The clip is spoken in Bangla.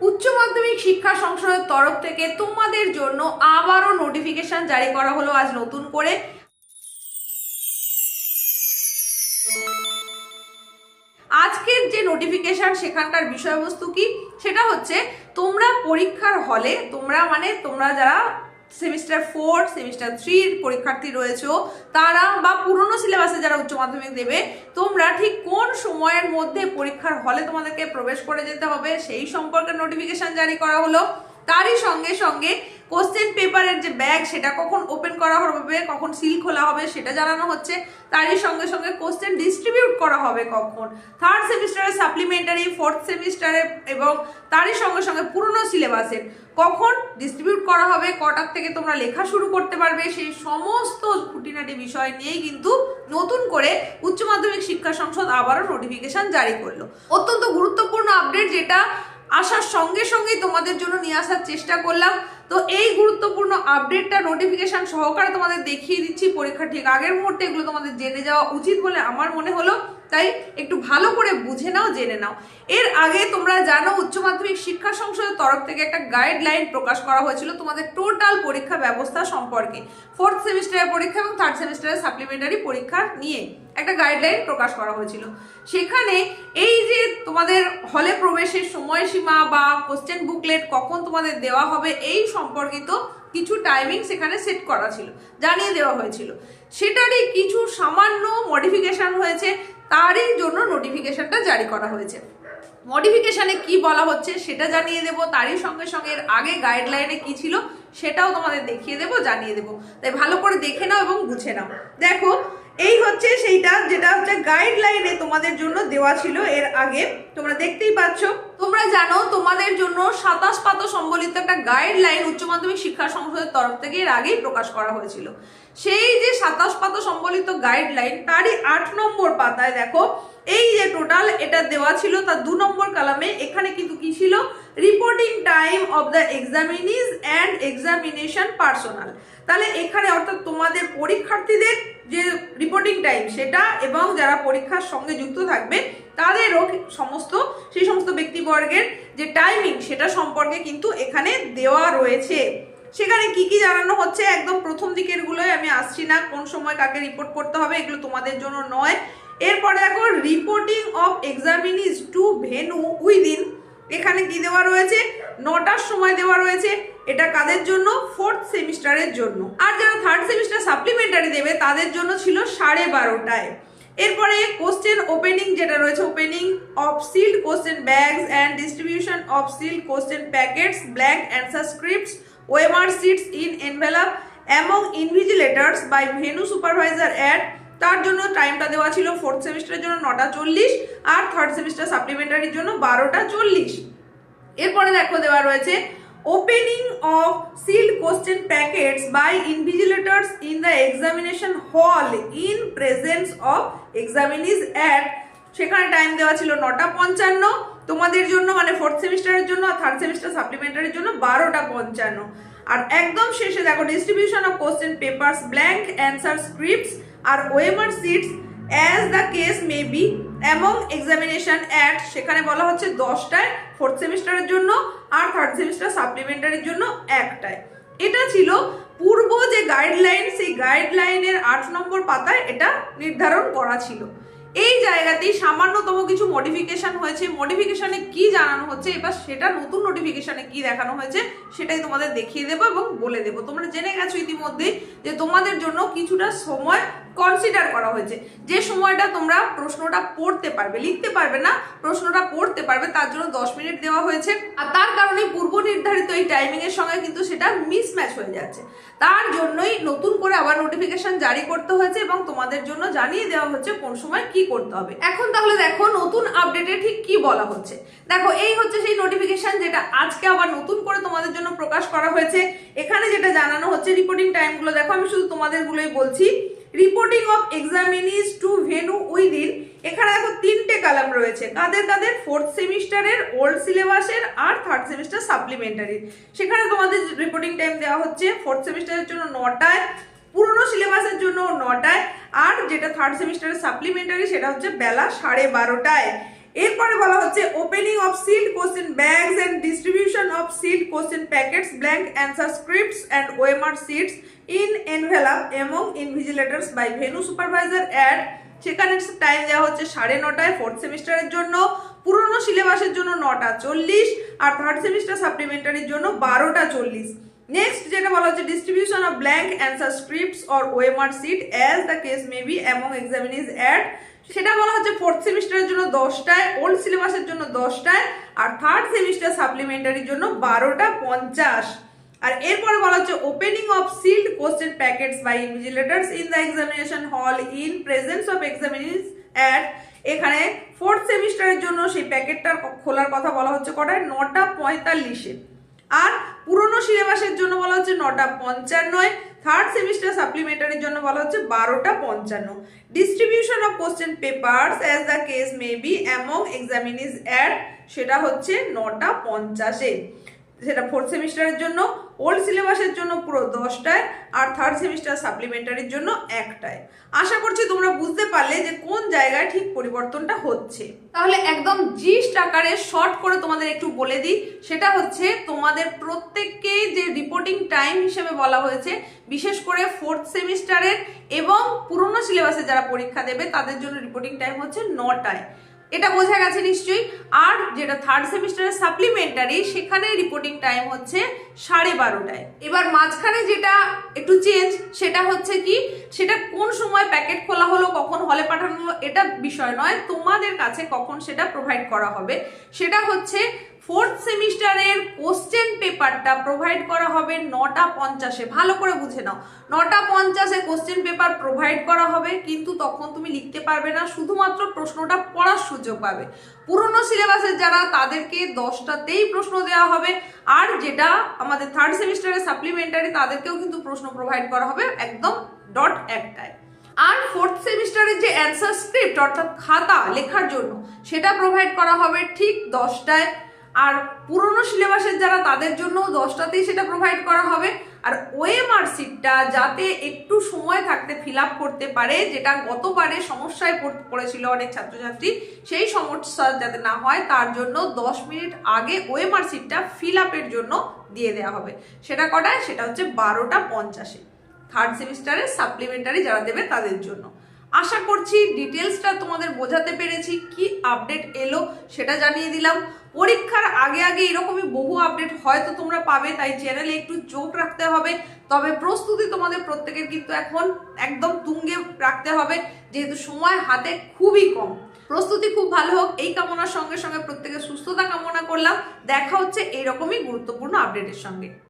উচ্চ মাধ্যমিক শিক্ষা সংসদের তরফ থেকে তোমাদের জন্য আবারও নোটিফিকেশন জারি করা হলো আজ নতুন করে। আজকের যে নোটিফিকেশন সেখানকার বিষয়বস্তু কি? সেটা হচ্ছে তোমরা পরীক্ষার হলে তোমরা মানে তোমরা যারা সেমিস্টার ফোর সেমিস্টার থ্রির পরীক্ষার্থী রয়েছে, তারা বা পুরনো সিলেবাসে যারা উচ্চ মাধ্যমিক দেবে, তোমরা ঠিক কোন সময়ের মধ্যে পরীক্ষার হলে তোমাদেরকে প্রবেশ করে যেতে হবে, সেই সম্পর্কে নোটিফিকেশান জারি করা হলো। তারই সঙ্গে সঙ্গে কোশ্চেন পেপারের যে ব্যাগ সেটা কখন ওপেন করা হবে, কখন সিল খোলা হবে, সেটা জানানো হচ্ছে। তারই সঙ্গে সঙ্গে কোশ্চেন ডিস্ট্রিবিউট করা হবে কখন। থার্ড সেমিস্টারে সাপ্লিমেন্টারি ফোর্থ সেমিস্টারে এবং তারই সঙ্গে সঙ্গে পুরনো সিলেবাসের কখন ডিস্ট্রিবিউট করা হবে, কটার থেকে তোমরা লেখা শুরু করতে পারবে, সেই সমস্ত খুঁটিনাটি বিষয় নিয়েই কিন্তু নতুন করে উচ্চ মাধ্যমিক শিক্ষা সংসদ আবারও নোটিফিকেশন জারি করল। অত্যন্ত গুরুত্বপূর্ণ আপডেট যেটা আসার সঙ্গে সঙ্গেই তোমাদের জন্য নিয়ে আসার চেষ্টা করলাম। তো এই গুরুত্বপূর্ণ আপডেটটা নোটিফিকেশন সহকারে তোমাদের দেখিয়ে দিচ্ছি পরীক্ষা ঠিক আগের মুহূর্তে এগুলো তোমাদের জেনে যাওয়া উচিত বলে আমার মনে হলো। তাই একটু ভালো করে বুঝে নাও, জেনে নাও। এর আগে তোমরা জানো, উচ্চ মাধ্যমিক শিক্ষা সংসদের তরফ থেকে একটা গাইডলাইন প্রকাশ করা হয়েছিল তোমাদের টোটাল পরীক্ষা ব্যবস্থা সম্পর্কে। ফোর্থ সেমিস্টারের পরীক্ষা এবং থার্ড সেমিস্টারের সাপ্লিমেন্টারি পরীক্ষা নিয়ে একটা গাইডলাইন প্রকাশ করা হয়েছিল। সেখানে এই যে তোমাদের হলে প্রবেশের সময়সীমা বা কোশ্চেন বুকলেট কখন তোমাদের দেওয়া হবে, এই সম্পর্কিত কিছু টাইমিং সেখানে সেট করা ছিল, জানিয়ে দেওয়া হয়েছিল। সেটারই কিছু সামান্য মডিফিকেশন হয়েছে, তারই জন্য নোটিফিকেশানটা জারি করা হয়েছে। মডিফিকেশনে কি বলা হচ্ছে সেটা জানিয়ে দেবো, তারই সঙ্গে সঙ্গে এর আগে গাইডলাইনে কি ছিল সেটাও তোমাদের দেখিয়ে দেবো, জানিয়ে দেবো। তাই ভালো করে দেখে নাও এবং বুঝে নাও। দেখো এই হচ্ছে সেইটা, যেটা হচ্ছে গাইডলাইনে তোমাদের জন্য দেওয়া ছিল এর আগে। তোমরা দেখতেই পাচ্ছ। তোমরা জানো, তোমাদের জন্য সাতাশ পাত সম্বলিত একটা গাইডলাইন উচ্চ মাধ্যমিক শিক্ষা সংসদের তরফ থেকে এর আগেই প্রকাশ করা হয়েছিল। সেই যে সাতাশ পাত সম্বলিত গাইডলাইন তারই আট নম্বর পাতায় দেখো, এই যে টোটাল এটা দেওয়া ছিল, তার দু নম্বর কালামে এখানে কিন্তু কি ছিল? Reporting time of the examinees and examination personnel তাহলে এখানে অর্থাৎ তোমাদের পরীক্ষার্থীদের যে রিপোর্টিং টাইম সেটা এবং যারা পরীক্ষার সঙ্গে যুক্ত থাকবে, তাদেরও সমস্ত, সেই সমস্ত ব্যক্তিবর্গের যে টাইমিং সেটা সম্পর্কে কিন্তু এখানে দেওয়া রয়েছে। সেখানে কি কি জানানো হচ্ছে? একদম প্রথম দিকের গুলোই আমি আসছি না, কোন সময় কাকে রিপোর্ট করতে হবে, এগুলো তোমাদের জন্য নয়। এরপরে দেখো reporting of examinees to venue within এখানে কি দেওয়া রয়েছে? নটার সময় দেওয়া রয়েছে। এটা কাদের জন্য? ফোর্থ সেমিস্টারের জন্য। আর যারা থার্ড সেমিস্টার সাপ্লিমেন্টারি দেবে, তাদের জন্য ছিল সাড়ে বারোটায়। এরপরে কোশ্চেন ওপেনিং যেটা রয়েছে opening of sealed question bags and distribution of sealed question packets blank answer scripts OMR sheets in envelope among invigilators by venue supervisor at তার জন্য টাইমটা দেওয়া ছিল ফোর্থ সেমিস্টারের জন্য নটা চল্লিশ আর থার্ড সেমিস্টার সাপ্লিমেন্টারির জন্য বারোটা চল্লিশ। এরপরে দেখো দেওয়া রয়েছে opening of sealed question packets by invigilators in the examination hall in presence of examinees at সেখানে টাইম দেওয়া ছিল নটা পঞ্চান্ন। তোমাদের জন্য মানে ফোর্থ সেমিস্টারের জন্য আর থার্ড সেমিস্টার সাপ্লিমেন্টারির জন্য বারোটা পঞ্চান্ন। আর একদম শেষে দেখো distribution of question papers blank answer scripts R OMR sheets as the case may be among examination at সেখানে বলা হচ্ছে দশটায় ফোর্থ সেমিস্টারের জন্য আর থার্ড সেমিস্টার সাপ্লিমেন্টারির জন্য একটায়। এটা ছিল পূর্ব যে গাইডলাইন সেই গাইডলাইনের আট নম্বর পাতায় এটা নির্ধারণ করা ছিল। এই জায়গাতেই সামান্যতম কিছু মডিফিকেশন হয়েছে। মডিফিকেশনে কি জানানো হচ্ছে? এবার সেটা নতুন নোটিফিকেশনে কি দেখানো হয়েছে, সেটাই তোমাদের দেখিয়ে দেবো এবং বলে দেবো। তোমরা জেনে গেছো ইতিমধ্যেই যে তোমাদের জন্য কিছুটা সময় কনসিডার করা হয়েছে। যে সময়টা তোমরা প্রশ্নটা পড়তে পারবে, লিখতে পারবে না, প্রশ্নটা পড়তে পারবে, তার জন্য দশ মিনিট দেওয়া হয়েছে। আর তার কারণে পূর্ব নির্ধারিত এই টাইমিং এর সঙ্গে কিন্তু সেটা মিসম্যাচ হয়ে যাচ্ছে। তার জন্যই নতুন করে আবার নোটিফিকেশন জারি করতে হয়েছে এবং তোমাদের জন্য জানিয়ে দেওয়া হচ্ছে কোন সময় কি করতে হবে। এখন তাহলে দেখো নতুন আপডেটে ঠিক কি বলা হচ্ছে। দেখো এই হচ্ছে সেই নোটিফিকেশন যেটা আজকে আবার নতুন করে তোমাদের জন্য প্রকাশ করা হয়েছে। এখানে যেটা জানানো হচ্ছে রিপোর্টিং টাইমগুলো দেখো আমি শুধু তোমাদের গুলোই বলছি। Reporting of examinees to venue within এখানে দেখো তিনটে কালাম রয়েছে। কাদের কাদের? ফোর্থ সেমিস্টারের ওল্ড সিলেবাসের আর থার্ড সেমিস্টার সাপ্লিমেন্টারি সেখানে তোমাদের রিপোর্টিং টাইম দেওয়া হচ্ছে ফোর্থ সেমিস্টারের জন্য নটায়, পুরনো সিলেবাসের জন্য নটায়, আর যেটা থার্ড সেমিস্টারের সাপ্লিমেন্টারি সেটা হচ্ছে বেলা সাড়ে বারোটায়। এরপরে বলা হচ্ছে opening of sealed question bags and distribution of sealed question packets, blank answer scripts, and OMR sheets in envelope among invigilators by venue supervisor at সেখানে টাইম দেওয়া হচ্ছে সাড়ে নটায় ফোর্থ সেমিস্টারের জন্য পুরনো সিলেবাসের জন্য নটা চল্লিশ আর থার্ড সেমিস্টার সাপ্লিমেন্টারির জন্য বারোটা চল্লিশ। নেক্সট যেটা বলা হচ্ছে distribution of blank answer scripts or OMR sheet as the case may be among examinees at সেটা বলা হচ্ছে ফোর্থ সেমিস্টারের জন্য দশটায় ওল্ড সিলেবাসের জন্য দশটায়, আর থার্ড সেমিস্টার সাপ্লিমেন্টারির জন্য বারোটা পঞ্চাশ। আর এরপরে বলা হচ্ছে opening of sealed question packets by invigilators in the examination hall in presence of examinees at এখানে ফোর্থ সেমিস্টারের জন্য সেই প্যাকেটটা খোলার কথা বলা হচ্ছে কটায়? নটা পঁয়তাল্লিশে। আর সিলেবাসের জন্য বলা হচ্ছে নটা পঞ্চান্নয়। থার্ড সেমিস্টার সাপ্লিমেন্টারির জন্য বলা হচ্ছে বারোটা পঞ্চান্ন। Distribution of question papers as the case may be among examinees at সেটা হচ্ছে নটা পঞ্চাশে। সেটা ফোর্থ সেমিস্টারের জন্য ওল্ড সিলেবাসের জন্য পুরো দশটায়, আর থার্ড সেমিস্টার সাপ্লিমেন্টারির জন্য একটায়। আশা করছি তোমরা বুঝতে পারলে যে কোন জায়গায় ঠিক পরিবর্তনটা হচ্ছে। তাহলে একদম জিস্ট আকারে শর্ট করে তোমাদের একটু বলে দিই, সেটা হচ্ছে তোমাদের প্রত্যেককেই যে রিপোর্টিং টাইম হিসেবে বলা হয়েছে, বিশেষ করে ফোর্থ সেমিস্টারের এবং পুরনো সিলেবাসে যারা পরীক্ষা দেবে, তাদের জন্য রিপোর্টিং টাইম হচ্ছে নটায়। এটা বোঝা গেছে নিশ্চয়ই। আর যেটা থার্ড সেমিস্টারের সাপ্লিমেন্টারি সেখানে রিপোর্টিং টাইম হচ্ছে সাড়ে বারোটায়। এবার মাঝখানে যেটা একটু চেঞ্জ সেটা হচ্ছে কি, সেটা কোন সময় প্যাকেট খোলা হলো, কখন হলে পাঠানো হলো, এটা বিষয় নয়। তোমাদের কাছে কখন সেটা প্রোভাইড করা হবে। সেটা হচ্ছে ফোর্থ সেমিস্টারের কোশ্চেন পেপারটা প্রোভাইড করা হবে নটা পঞ্চাশে। ভালো করে বুঝে নাও। নটা পঞ্চাশে কোশ্চেন পেপার প্রোভাইড করা হবে, কিন্তু তখন তুমি লিখতে পারবে না, শুধুমাত্র প্রশ্নটা পড়ার সুযোগ পাবে। পুরনো সিলেবাসের যারা, তাদেরকে দশটাতেই প্রশ্ন দেওয়া হবে, আর যেটা আমাদের থার্ড সেমিস্টারের সাপ্লিমেন্টারি তাদেরকেও কিন্তু প্রশ্ন প্রোভাইড করা হবে একদম ডট একটায়। আর ফোর্থ সেমিস্টারের যে অ্যান্সার স্ক্রিপ্ট অর্থাৎ খাতা লেখার জন্য, সেটা প্রোভাইড করা হবে ঠিক দশটায়। আর পুরনো সিলেবাসের যারা, তাদের জন্য দশটাতেই সেটা প্রোভাইড করা হবে। আর ওএমআর সিটটা যাতে একটু সময় থাকতে ফিল করতে পারে, যেটা গতবারে সমস্যায় পড়- পড়েছিল অনেক ছাত্রছাত্রী, সেই সমস্যা যাতে না হয়, তার জন্য দশ মিনিট আগে ওএমআর সিটটা ফিল জন্য দিয়ে দেওয়া হবে। সেটা কটায়? সেটা হচ্ছে বারোটা পঞ্চাশে। থার্ড সেমিস্টারের সাপ্লিমেন্টারি যারা দেবে, তাদের জন্য। আশা করছি ডিটেলসটা তোমাদের বোঝাতে পেরেছি, কি আপডেট এলো সেটা জানিয়ে দিলাম। পরীক্ষার আগে আগে এরকমই বহু আপডেট হয়তো তোমরা পাবে, তাই চ্যানেলে একটু চোখ রাখতে হবে। তবে প্রস্তুতি তোমাদের প্রত্যেকের কিন্তু এখন একদম তুঙ্গে রাখতে হবে, যেহেতু সময় হাতে খুবই কম। প্রস্তুতি খুব ভালো হোক, এই কামনার সঙ্গে সঙ্গে প্রত্যেকের সুস্থতা কামনা করলাম। দেখা হচ্ছে এইরকমই গুরুত্বপূর্ণ আপডেটের সঙ্গে।